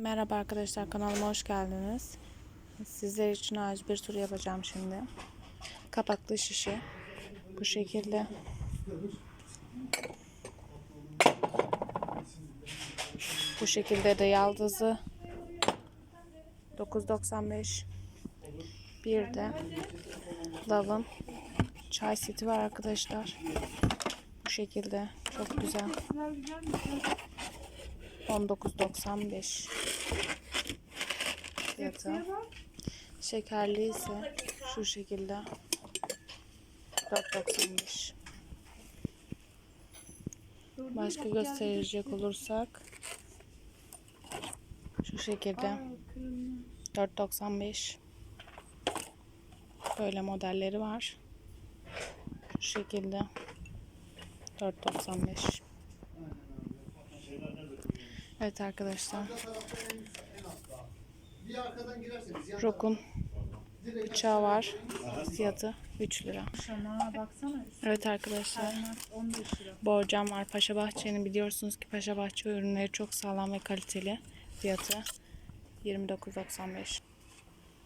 Merhaba arkadaşlar kanalıma hoş geldiniz. Sizler için ağaç bir tur yapacağım şimdi. Kapaklı şişe. Bu şekilde. Bu şekilde de yaldızı. 9.95 Bir de lavın çay seti var arkadaşlar. Bu şekilde. Çok güzel. 19.95 fiyatı. Şekerli ise şu şekilde. 4.95 Başka gösterecek olursak. Şu şekilde. 4.95 Böyle modelleri var. Şu şekilde. 4.95 Evet arkadaşlar. Rokun bıçağı var. Fiyatı 3 lira. Evet arkadaşlar. Kaymak 15 lira. Borcam var. Paşa Bahçe'nin biliyorsunuz ki Paşa Bahçe ürünleri çok sağlam ve kaliteli. Fiyatı 29.95.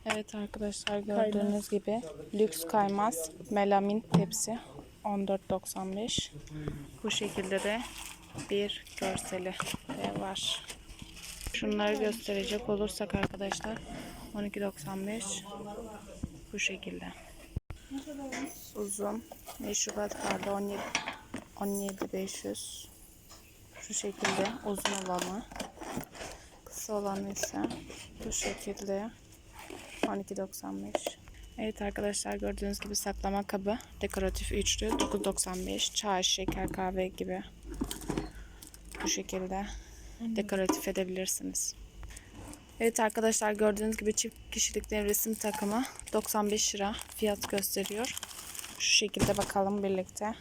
Evet arkadaşlar gördüğünüz gibi lüks kaymaz melamin tepsi 14.95. Bu şekilde de bir görseli de var. Şunları gösterecek olursak arkadaşlar 12.95 bu şekilde. Uzun ve Şubat vardı 17 17500 şu şekilde uzun olanı kısa olanı ise bu şekilde 12.95 Evet arkadaşlar gördüğünüz gibi saklama kabı dekoratif üçlü 9.95 çay şeker kahve gibi bu şekilde dekoratif edebilirsiniz. Evet arkadaşlar gördüğünüz gibi çift kişilik nevresim takımı 95 lira fiyat gösteriyor. Şu şekilde bakalım birlikte.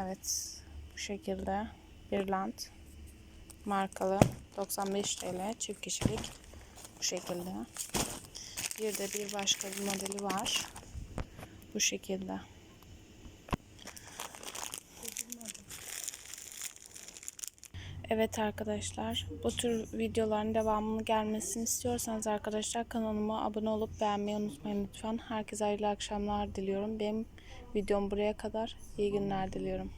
Evet bu şekilde Birland markalı 95 TL çift kişilik bu şekilde. Bir de bir başka bir modeli var. Bu şekilde. Evet arkadaşlar bu tür videoların devamını gelmesini istiyorsanız arkadaşlar kanalıma abone olup beğenmeyi unutmayın lütfen. Herkese hayırlı akşamlar diliyorum. Benim videom buraya kadar. İyi günler diliyorum.